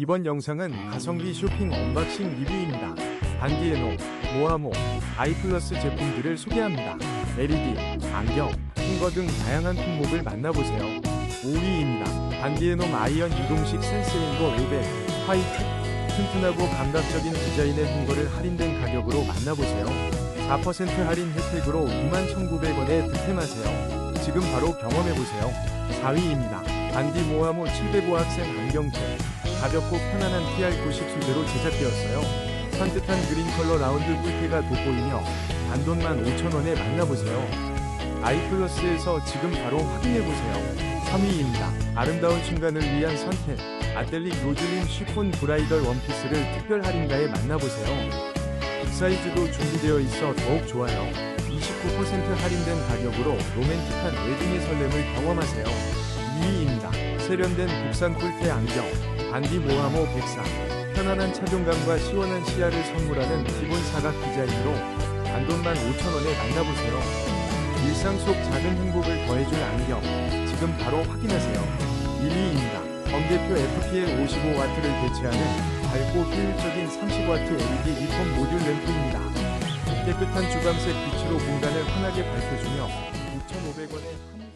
이번 영상은 가성비 쇼핑 언박싱 리뷰입니다. 반디에노, 모아모, 아이플러스 제품들을 소개합니다. LED, 안경, 핑거 등 다양한 품목을 만나보세요. 5위입니다. 반디에놈 아이언 유동식 센스링거 500 화이트 튼튼하고 감각적인 디자인의 핑거를 할인된 가격으로 만나보세요. 4% 할인 혜택으로 21,900원에 득템하세요. 지금 바로 경험해보세요. 4위입니다. 반디 모아모 705 학생 안경체 가볍고 편안한 TR90 소재로 제작되었어요. 산뜻한 그린 컬러 라운드 꿀테가 돋보이며 단돈만 5,000원에 만나보세요. 아이플러스에서 지금 바로 확인해보세요. 3위입니다. 아름다운 순간을 위한 선택. 아델릭 로즐린 쉬폰 브라이덜 원피스를 특별 할인가에 만나보세요. 빅사이즈도 준비되어 있어 더욱 좋아요. 29% 할인된 가격으로 로맨틱한 웨딩의 설렘을 경험하세요. 2위입니다. 세련된 국산 꿀테 안경. 반디 모하모 104. 편안한 착용감과 시원한 시야를 선물하는 기본 사각 디자인으로 단돈만 5,000원에 만나보세요. 일상 속 작은 행복을 더해줄 안경. 지금 바로 확인하세요. 1위입니다. 범대표 FPL 55W를 대체하는 밝고 효율적인 30W LED 리폼 모듈 램프입니다. 깨끗한 주광색 빛으로 공간을 환하게 밝혀주며 6,500원에